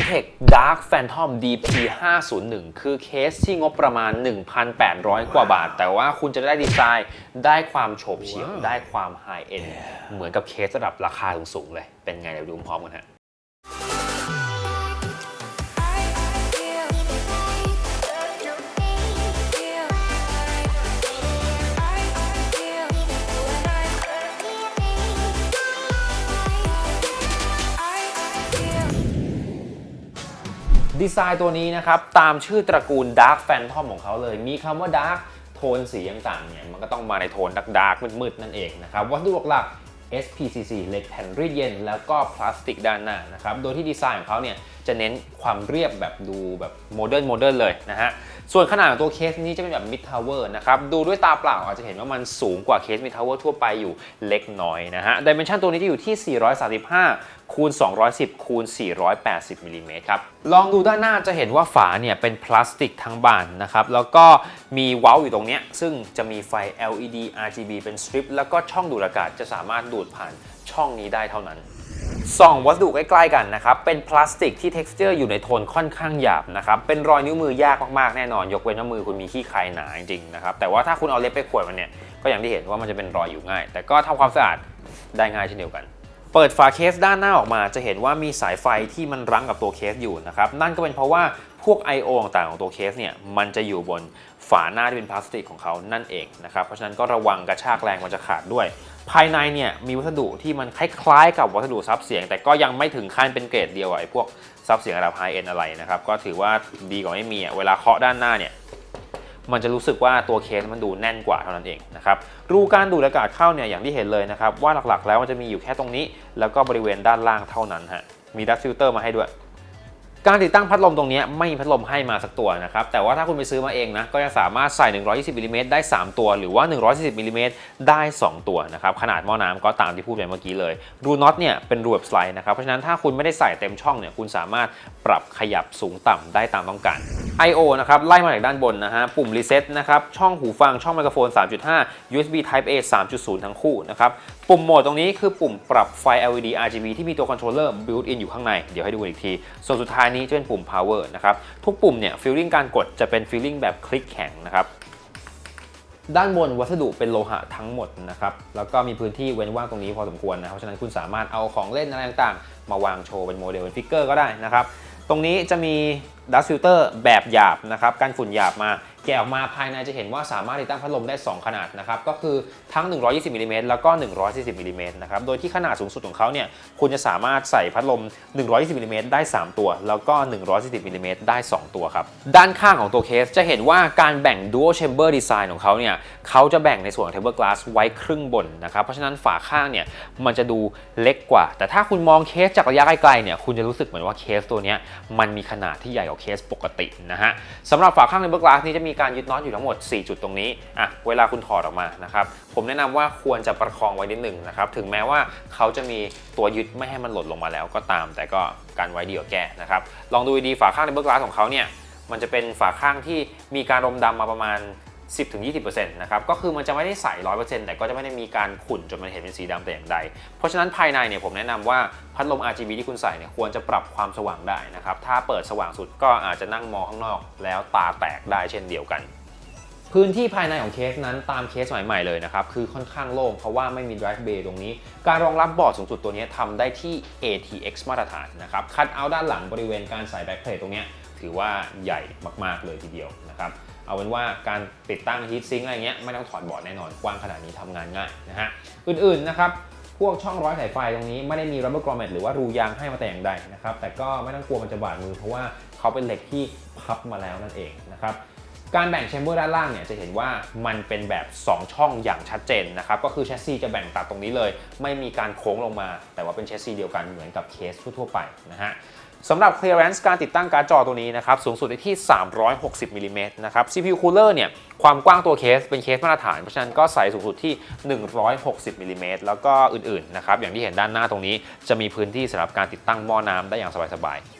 Antec Dark Phantom DP 501คือเคสที่งบประมาณ 1,800 กว่าบาท แต่ว่าคุณจะได้ดีไซน์ได้ความโฉบเฉี่ยวได้ความไฮเอ็นเหมือนกับเคสระดับราคาสูงๆเลย เป็นไงเดี๋ยวดูพร้อมกันฮะ ดีไซน์ตัวนี้นะครับ ตามชื่อตระกูล Dark Phantom ของเขาเลย มีคำว่า Dark โทนสีต่างๆเนี่ย มันก็ต้องมาในโทนดักดาร์กมืดๆนั่นเองนะครับ วัสดุหลักๆ SPCC เหล็กแผ่นรีดเย็น แล้วก็พลาสติกด้านหน้านะครับ โดยที่ดีไซน์ของเขาเนี่ย จะเน้นความเรียบแบบดูแบบโมเดิร์นโมเดิร์นเลยนะฮะ ส่วนขนาดของตัวเคสนี้จะเป็นแบบ mid tower นะครับ ดูด้วยตาเปล่าอาจจะเห็นว่ามันสูงกว่าเคส mid tower ทั่วไปอยู่เล็กน้อยนะฮะ dimension ตัวนี้จะอยู่ที่ 435 คูณ 210 คูณ 480มิลลิเมตรครับ ลองดูด้านหน้าจะเห็นว่าฝาเนี่ยเป็นพลาสติกทั้งบานนะครับ แล้วก็มีเว้าอยู่ตรงเนี้ยซึ่งจะมีไฟ LED RGB เป็นสตริปแล้วก็ช่องดูดอากาศจะสามารถดูดผ่านช่องนี้ได้เท่านั้นส่องวัสดุใกล้ๆกันนะครับ เป็นพลาสติกที่ texture อยู่ในโทนค่อนข้างหยาบนะครับ เป็นรอยนิ้วมือยากมากๆ แน่นอน ยกเว้นว่ามือคุณมีขี้ใครหนาจริงๆนะครับ แต่ว่าถ้าคุณเอาเล็บไปขวดมันเนี่ย ก็อย่างที่เห็นว่ามันจะเป็นรอยอยู่ง่าย แต่ก็ทำความสะอาดได้ง่ายเช่นเดียวกัน เปิดฝาเคสด้านหน้าออกมาจะเห็นว่ามีสายไฟที่มันรั้งกับตัวเคสอยู่นะครับ นั่นก็เป็นเพราะว่าพวก I.O. ต่างๆของตัวเคสเนี่ยมันจะอยู่บนฝาหน้าที่เป็นพลาสติกของเขานั่นเองนะครับ เพราะฉะนั้นก็ระวังกระชากแรงมันจะขาดด้วย ภายในเนี่ยมีวัสดุที่มันคล้ายๆ กับวัสดุซับเสียง แต่ก็ยังไม่ถึงขั้นเป็นเกรดเดียวไอ้พวกซับเสียงระดับไฮเอ็นอะไรนะครับก็ถือว่าดีกว่าไม่มีเวลาเคาะด้านหน้าเนี่ย มันจะรู้สึกว่าตัวเคสมันดูแน่นกว่าเท่านั้นเองนะครับรูการดูดอากาศเข้าเนี่ยอย่างที่เห็นเลยนะครับว่าหลักๆ แล้วมันจะมีอยู่แค่ตรงนี้ แล้วก็บริเวณด้านล่างเท่านั้นฮะมีดักฟิลเตอร์มาให้ด้วย การติดตั้งพัดลมตรงนี้ไม่มีพัดลมให้มาสักตัวนะครับ แต่ว่าถ้าคุณไปซื้อมาเองนะ ก็จะสามารถใส่ 120มิลลิเมตรได้ 3 ตัว หรือว่า 140มิลลิเมตรได้ 2 ตัวนะครับ ขนาดหม้อน้ำก็ตามที่พูดไปเมื่อกี้เลย รูน็อตเนี่ยเป็นรูแบบสไลด์นะครับ เพราะฉะนั้นถ้าคุณไม่ได้ใส่เต็มช่องเนี่ย คุณสามารถปรับขยับสูงต่ำได้ตามต้องการ I/O นะครับไล่มาจากด้านบนนะฮะ ปุ่มรีเซ็ตนะครับช่องหูฟังช่องไมโครโฟน 3.5 USB Type A 3.0 ทั้งคู่นะครับปุ่มโหมดตรงนี้คือปุ่มปรับไฟ LED RGB ที่มีตัวคอนโทรลเลอร์ built in อยู่ข้างในเดี๋ยวให้ดูอีกทีส่วนสุดท้ายนี้จะเป็นปุ่ม power นะครับ ทุกปุ่มเนี่ยฟีลลิ่งการกดจะเป็นฟีลลิ่งแบบคลิกแข็งนะครับ ด้านบนวัสดุเป็นโลหะทั้งหมดนะครับ แล้วก็มีพื้นที่เว้นว่างตรงนี้พอสมควรนะ เพราะฉะนั้นคุณสามารถเอาของเล่นอะไรต่างๆ มาวางโชว์เป็นโมเดลเป็นฟิกเกอร์ก็ได้นะครับ ตรงนี้จะมีดัสฟิลเตอร์แบบหยาบนะครับ กันฝุ่นหยาบมา แกะออกมาภายในจะเห็นว่าสามารถติดตั้งพัดลมได้ 2 ขนาดนะครับ ก็คือทั้ง 120มิลลิเมตรแล้วก็ 140มิลลิเมตรนะครับ โดยที่ขนาดสูงสุดของเขาเนี่ย คุณจะสามารถใส่พัดลม 120มิลลิเมตรได้ 3 ตัว แล้วก็ 140มิลลิเมตรได้ 2 ตัวครับ ด้านข้างของตัวเคสจะเห็นว่าการแบ่ง dual chamber design ของเขาเนี่ย เขาจะแบ่งในส่วนของ tempered glass ไว้ครึ่งบนนะครับ เพราะฉะนั้นฝาข้างเนี่ย มันจะดูเล็กกว่า แต่ถ้าคุณมองเคสจากระยะไกลๆเนี่ย คุณจะรู้สึกเหมือนว่าเคสตัวเนี้ยมันมีขนาดที่ใหญ่กว่าเคสปกตินะฮะสำหรับฝาข้าง tempered glass นี้จะมีมีการยึดน็อตอยู่ทั้งหมด 4 จุดตรงนี้อะเวลาคุณถอดออกมานะครับผมแนะนำว่าควรจะประคองไว้นิดหนึ่งนะครับถึงแม้ว่าเขาจะมีตัวยึดไม่ให้มันหล่นลงมาแล้วก็ตาม แต่ก็การไว้ดีกว่าแก้นะครับลองดูดีฝาข้างในเบอร์กลาสของเขาเนี่ยมันจะเป็นฝาข้างที่มีการรมดำมาประมาณ 10-20%นะครับก็คือมันจะไม่ได้ใส 100%แต่ก็จะไม่ได้มีการขุ่นจนมันเห็นเป็นสีดำแต่อย่างใด เพราะฉะนั้นภายในเนี่ยผมแนะนำว่าพัดลม RGB ที่คุณใส่เนี่ยควรจะปรับความสว่างได้นะครับถ้าเปิดสว่างสุดก็อาจจะนั่งมองข้างนอก แล้วตาแตกได้เช่นเดียวกันพื้นที่ภายในของเคสนั้นตามเคสใหม่ๆเลยนะครับ คือค่อนข้างโล่งเพราะว่าไม่มี drive bay ตรงนี้ การรองรับบอร์ดสูงสุดตัวนี้ทำได้ที่ ATX มาตรฐานนะครับ คัดเอาด้านหลังบริเวณการใส่แบ็คเพลทตรงนี้ ถือว่าใหญ่มากๆเลยทีเดียวนะครับ เอาเป็นว่าการติดตั้งฮีทซิงค์อะไรเงี้ยไม่ต้องถอดบอร์ดแน่นอนกว้างขนาดนี้ทำงานง่ายนะฮะอื่นๆนะครับพวกช่องร้อยสายไฟตรงนี้ไม่ได้มี rubber grommet หรือว่ารูยางให้มาแต่อย่างใดนะครับแต่ก็ไม่ต้องกลัวมันจะบาดมือเพราะว่าเขาเป็นเหล็กที่พับมาแล้วนั่นเองนะครับ การแบ่งแชมเบอร์ด้านล่างเนี่ยจะเห็นว่ามันเป็นแบบ 2 ช่องอย่างชัดเจนนะครับก็คือแชสซีจะแบ่งตัดตรงนี้เลย ไม่มีการโค้งลงมา แต่ว่าเป็นแชสซีเดียวกันเหมือนกับเคสทั่วไปนะฮะสำหรับ clearance การติดตั้งการ์ดจอตัวนี้นะครับสูงสุดได้ที่ 360มิลลิเมตรนะครับ CPU cooler เนี่ยความกว้างตัวเคสเป็นเคสมาตรฐาน เพราะฉะนั้นก็ใส่สูงสุดที่ 160มิลลิเมตรแล้วก็อื่นๆนะครับอย่างที่เห็นด้านหน้าตรงนี้จะมีพื้นที่สำหรับการติดตั้งหม้อน้ำได้อย่างสบายๆ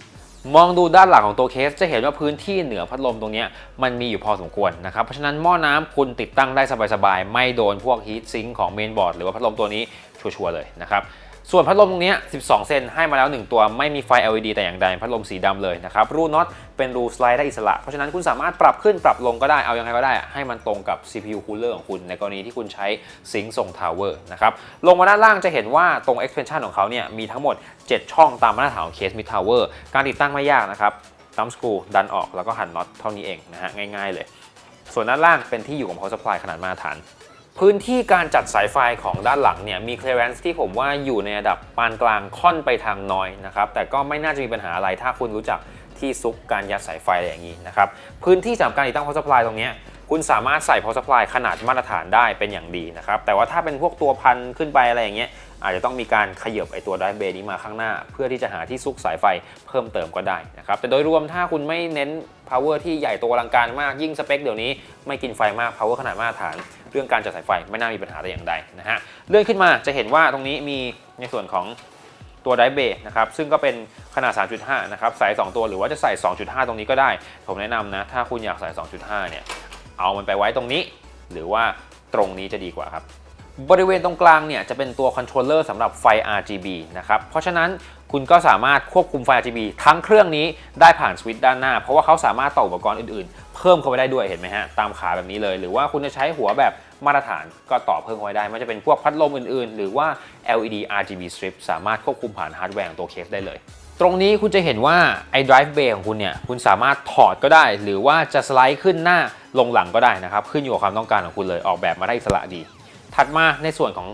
มองดูด้านหลังของตัวเคสจะเห็นว่าพื้นที่เหนือพัดลมตรงนี้มันมีอยู่พอสมควรนะครับ เพราะฉะนั้นหม้อน้ำคุณติดตั้งได้สบายๆ ไม่โดนพวกฮีทซิงค์ของเมนบอร์ดหรือว่าพัดลมตัวนี้ชัวร์ๆเลยนะครับ ส่วนพัดลมตรงนี้ 12 เซนให้มาแล้ว 1 ตัวไม่มีไฟ LED แต่อย่างใดพัดลมสีดำเลยนะครับ รูน็อตเป็นรูสไลด์ได้อิสระ เพราะฉะนั้นคุณสามารถปรับขึ้นปรับลงก็ได้เอายังไงก็ได้ ให้มันตรงกับ CPU cooler ของคุณในกรณีที่คุณใช้ซิงค์ทรงทาวเวอร์นะครับลงมาด้านล่างจะเห็นว่าตรง extension ของเขาเนี่ยมีทั้งหมด 7 ช่องตามมาตรฐานของเคสมิทาวเวอร์การติดตั้งไม่ยากนะครับตั้มสกรูดันออกแล้วก็หันน็อตเท่านี้เองนะฮะง่าย ๆ เลย ส่วนด้านล่างเป็นที่อยู่ของ power supply ขนาดมาตรฐาน พื้นที่การจัดสายไฟของด้านหลังเนี่ยมี clearance ที่ผมว่าอยู่ในระดับปานกลางค่อนไปทางน้อยนะครับแต่ก็ไม่น่าจะมีปัญหาอะไรถ้าคุณรู้จักที่ซุกการยัดสายไฟอะไรอย่างนี้นะครับพื้นที่สำหรับการติดตั้ง power supply ตรงนี้คุณสามารถใส่ power supply ขนาดมาตรฐานได้เป็นอย่างดีนะครับแต่ว่าถ้าเป็นพวกตัวพันขึ้นไปอะไรอย่างเงี้ยอาจจะต้องมีการขยับไอตัว drive bay นี้มาข้างหน้า เพื่อที่จะหาที่ซุกสายไฟเพิ่มเติมก็ได้นะครับแต่โดยรวมถ้าคุณไม่เน้น power ที่ใหญ่โตอลังการมากยิ่งสเปคเดี๋ยวนี้ไม่กินไฟมาก power ขนาดมาตรฐาน เรื่องการจัดสายไฟไม่น่ามีปัญหาแต่อย่างใดนะฮะเลื่อนขึ้นมาจะเห็นว่าตรงนี้มีในส่วนของตัวไดเบนะครับซึ่งก็เป็นขนาด 3.5 นะครับใส่ 2 ตัวหรือว่าจะใส่ 2.5 ตรงนี้ก็ได้ ผมแนะนำนะ ถ้าคุณอยากใส่ 2.5 เนี่ย เอามันไปไว้ตรงนี้ หรือว่าตรงนี้จะดีกว่าครับ บริเวณตรงกลางเนี่ยจะเป็นตัวคอนโทรลเลอร์สำหรับไฟ RGB นะครับ เพราะฉะนั้นคุณก็สามารถควบคุมไฟ RGB ทั้งเครื่องนี้ได้ผ่านสวิตช์ด้านหน้า เพราะว่าเขาสามารถต่ออุปกรณ์อื่นๆ เพิ่มเข้าไปได้ด้วยเห็นไหมฮะตามขาแบบนี้เลย หรือว่าคุณจะใช้หัวแบบมาตรฐานก็ต่อเพิ่มเข้าไปได้ม่ว่าจะเป็นพวกพัดลมอื่นๆ หรือว่า LED RGB strip สามารถควบคุมผ่านฮาร์ดแวร์ของตัวเคสได้เลย ตรงนี้คุณจะเห็นว่าไอ้ drive bay ของคุณเนี่ยคุณสามารถถอดก็ได้ หรือว่าจะสไลด์ขึ้นหน้าลงหลังก็ได้นะครับขึ้นอยู่กับความต้องการของคุณเลยออกแบบมาได้อิสระดี ถัดมาในส่วนของ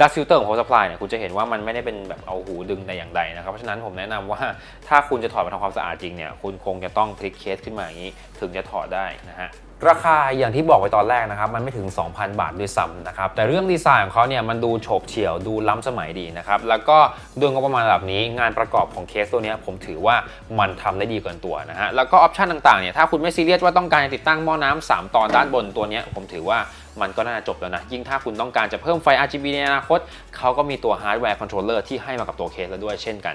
ดักฟิลเตอร์ของ power supply เนี่ยคุณจะเห็นว่ามันไม่ได้เป็นแบบเอาหูดึงแต่อย่างใดนะครับ เพราะฉะนั้นผมแนะนำว่าถ้าคุณจะถอดมาทำความสะอาดจริงเนี่ยคุณคงจะต้องพลิกเคสขึ้นมาอย่างนี้ ถึงจะถอดได้นะฮะราคาอย่างที่บอกไปตอนแรกนะครับ มันไม่ถึง 2,000 บาทด้วยซ้ำนะครับ แต่เรื่องดีไซน์ของเขาเนี่ยมันดูโฉบเฉี่ยวดูล้ำสมัยดีนะครับ แล้วก็ด้วยงบประมาณแบบนี้งานประกอบของเคสตัวนี้ผมถือว่ามันทำได้ดีเกินตัวนะฮะแล้วก็ออปชันต่างๆเนี่ยถ้าคุณไม่ซีเรียสว่าต้องการติดตั้งหม้อน้ำสามตอนด้านบนตัวนี้ผมถือว่า มันก็น่าจบแล้วนะ ยิ่งถ้าคุณต้องการจะเพิ่มไฟ RGB ในอนาคต เขาก็มีตัวฮาร์ดแวร์คอนโทรลเลอร์ที่ให้มากับตัวเคสแล้วด้วยเช่นกัน